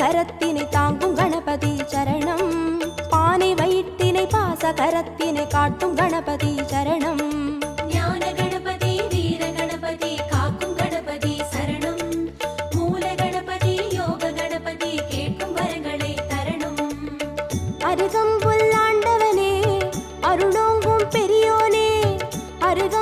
கரத்தினை தாங்கும் கணபதி சரணம் பானை வயிற்றினை பாச கரத்தினை காட்டும் கணபதி சரணம் அருகம்புல்லாண்டவனே அருணோங்கும் பெரியோனே அருகம்